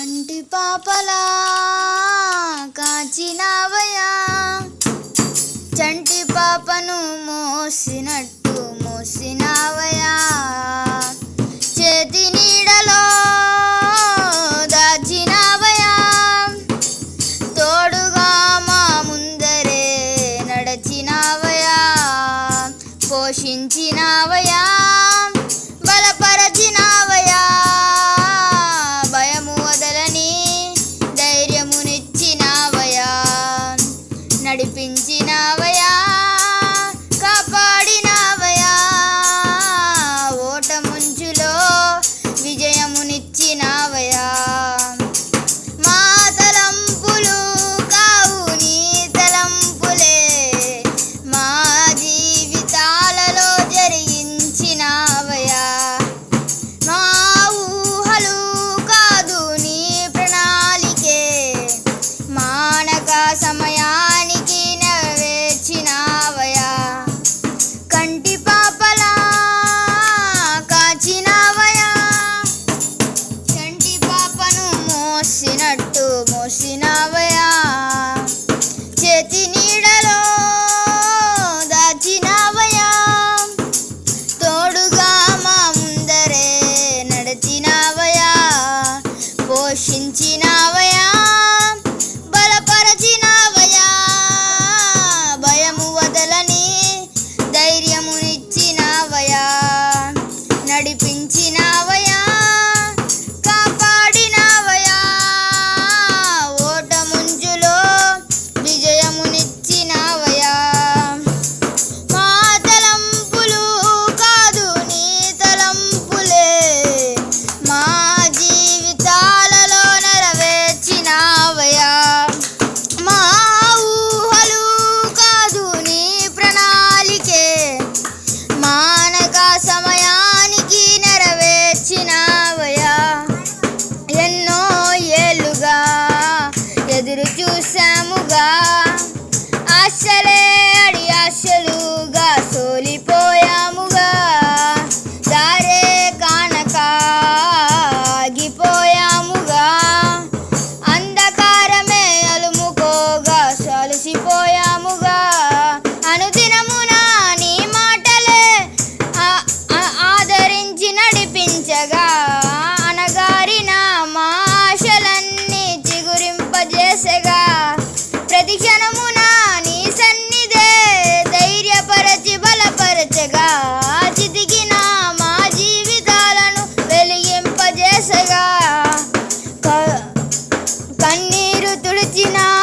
కంటి పాపలా కాచినావయా చంటి పాపను మోసినట్టు మోసినావయా చేతి నీడలో దాచినావయా తోడుగా మా ముందరే నడచినావయా పోషించినావయా നട്ടു മുഷിനവ ఆశలుగా సోలి 最近呢